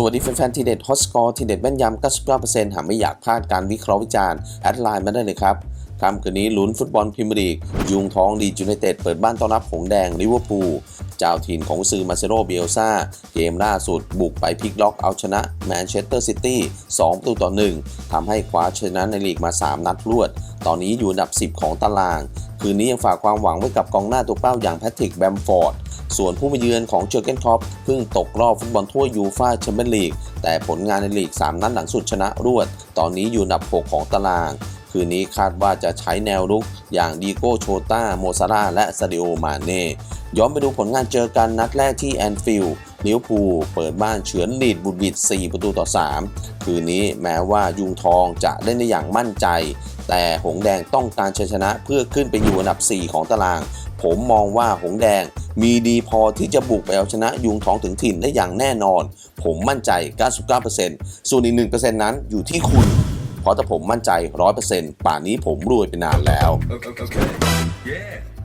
สวัสดีแฟนๆทีเด็ดฮอตสกอร์ทีเด็ดแม่นยำ99%หากไม่อยากพลาดการวิเคราะห์วิจารณ์แอดไลน์มาได้เลยครับ ค่ำคืนนี้ลุ้นฟุตบอลพรีเมียร์ลีก ยุงท้องดีจูไนเต็ดเปิดบ้านต้อนรับหงแดงลิเวอร์พูลเจ้าถิ่นของซือมาเซโรเบียลซาเกมล่าสุดบุกไปพลิกล็อกเอาชนะแมนเชสเตอร์ซิตี้2ประตูต่อ 1ทำให้คว้าชนะในลีกมา 3 นัดรวด ตอนนี้อยู่อันดับ 10 ของตาราง คืนนี้ยังฝากความหวังไว้กับกองหน้าตัวเป้าอย่างแพทริกแบมฟอร์ดส่วนผู้มาเยือนของเจอร์เกนคล็อปเพิ่งตกรอบฟุตบอลทั่วยูฟ่าแชมเปี้ยนลีกแต่ผลงานในลีก 3 นัดหลังสุดชนะรวด ตอนนี้อยู่อันดับ 6 ของตาราง คืนนี้คาดว่าจะใช้แนวรุกอย่างดีโก้โชตาโมซาร่าและซาดิโอมาเน่ย้อนไปดูผลงานเจอกันนัดแรกที่แอนฟิลด์ลิเวอร์พูลเปิดบ้านเฉือนลีดบุดบิด 4 ประตูต่อ 3 คืนนี้แม้ว่ายุงทองจะเล่นได้อย่างมั่นใจ แต่หงแดงต้องการชัยชนะเพื่อขึ้นไปอยู่อันดับ 4 ของตาราง ผมมองว่าหงแดงมีดีพอที่จะบุกไปเอาชนะยุงทองถึงถิ่นได้อย่างแน่นอน ผมมั่นใจ 99%ส่วนอีก 1%นั้นอยู่ที่คุณ เพราะถ้าผมมั่นใจร้อยเป่านนี้ผมรวยไปนานแล้ว Okay. okay. Yeah.